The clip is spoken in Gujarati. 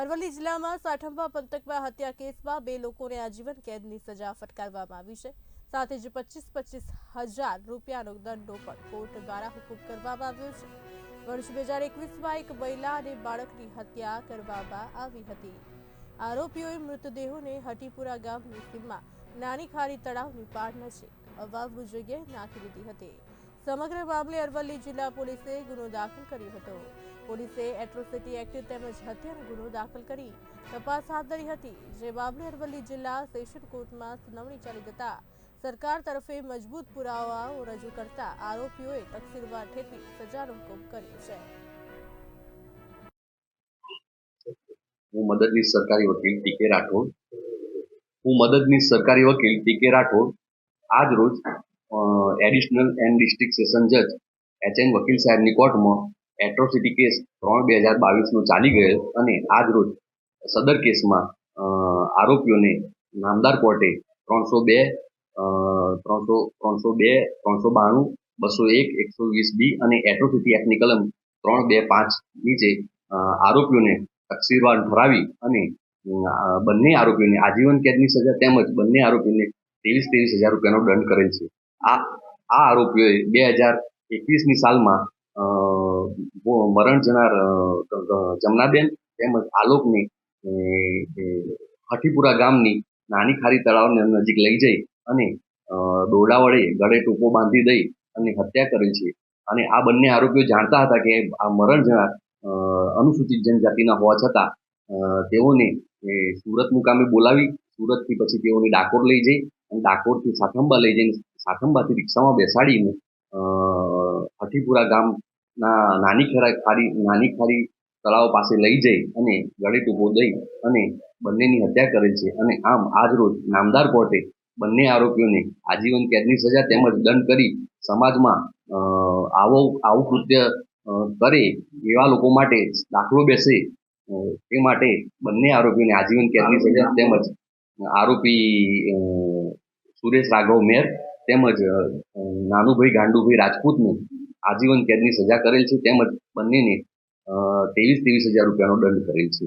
અરવલ્લી જિલ્લામાં સાઠંબા પંથકમાં હત્યા કેસમાં બે લોકોને આજીવન કેદની સજા ફટકારવામાં આવી છે. સાથે જ પચીસ પચીસ હજાર રૂપિયાનો દંડો પણ કોર્ટ દ્વારા હુકમ કરવામાં આવ્યો છે. વર્ષ બે હજાર એકવીસમાં એક મહિલા અને બાળકની હત્યા કરવામાં આવી હતી. આરોપીઓએ મૃતદેહોને હટીપુરા ગામની સીમમાં નાની ખારી તળાવની પાર નજીક અવાવરૂ જગ્યાએ નાખી દીધી હતી. સમગ્ર મામલે અરવલ્લી જિલ્લા પોલીસે ગુનો દાખલ કર્યો હતો. પોલીસે એટ્રોસિટી એક્ટ તેમજ હત્યાનો ગુનો દાખલ કરી તપાસ હાથ ધરી હતી. જે મામલે અરવલ્લી જિલ્લા સેશન કોર્ટમાં સુનાવણી ચાલી જતા સરકાર તરફે મજબૂત પુરાવાઓ રજૂ કરતા આરોપીઓએ તકસીરવાર ઠેરવી સજાનો હુકમ કર્યો છે. હું મદદનીશ સરકારી વકીલ ટીકે રાઠોડ. હું મદદનીશ સરકારી વકીલ ટી કે રાઠોડ. આજ રોજ એડિશનલ એન્ડ ડિસ્ટ્રિક્ટ સેશન જજ એચ એન વકીલ સાહેબની કોર્ટમાં એટ્રોસિટી કેસ ત્રણ બે હજાર બાવીસનો ચાલી ગયેલ અને આજ રોજ સદર કેસમાં આરોપીઓને નામદાર કોર્ટે ત્રણસો બે ત્રણસો ત્રણસો બે, ત્રણસો બાણું, બસો એક, એકસો વીસ બી અને એટ્રોસિટી એક્ટની કલમ ત્રણ બે પાંચ નીચે આરોપીઓને તકસીરવાર ઠરાવી અને બંને આરોપીઓને આજીવન કેદની સજા તેમજ બંને આરોપીઓને ત્રેવીસ ત્રેવીસ હજાર રૂપિયાનો દંડ કરેલ છે. આ આ આરોપીઓએ બે હજાર એકવીસની સાલમાં મરણ જનાર જમનાબેન તેમજ આલોકને હઠીપુરા ગામની નાની ખારી તળાવને નજીક લઈ જઈ અને દોરડા વડે ગળે ટૂંકો બાંધી દઈ અને હત્યા કરી છે. અને આ બંને આરોપીઓ જાણતા હતા કે આ મરણ જનાર અનુસૂચિત જનજાતિના હોવા છતાં તેઓને સુરત મુકામે બોલાવી, સુરતથી પછી તેઓને ડાકોર લઈ જઈ અને ડાકોરથી સાઠંબા લઈ જઈને સાઠંબાથી રિક્ષામાં બેસાડીને હઠીપુરા ગામના નાની ખેરા ખારી નાની ખારી તળાવ પાસે લઈ જઈ અને ગળે ટૂંપો દઈ અને બંનેની હત્યા કરે છે. અને આમ આજ રોજ નામદાર કોર્ટે બંને આરોપીઓને આજીવન કેદની સજા તેમજ દંડ કરી સમાજમાં આવો, આવું કૃત્ય કરે એવા લોકો માટે દાખલો બેસે એ માટે બંને આરોપીઓને આજીવન કેદની સજા તેમજ આરોપી સુરેશ રાઘવ મેર તેમજ નાનુભાઈ ગાંડુભાઈ રાજપૂતને આજીવન કેદની સજા કરેલ છે. તેમજ બંનેને ત્રેવીસ ત્રેવીસ હજાર રૂપિયાનો દંડ કરેલ છે.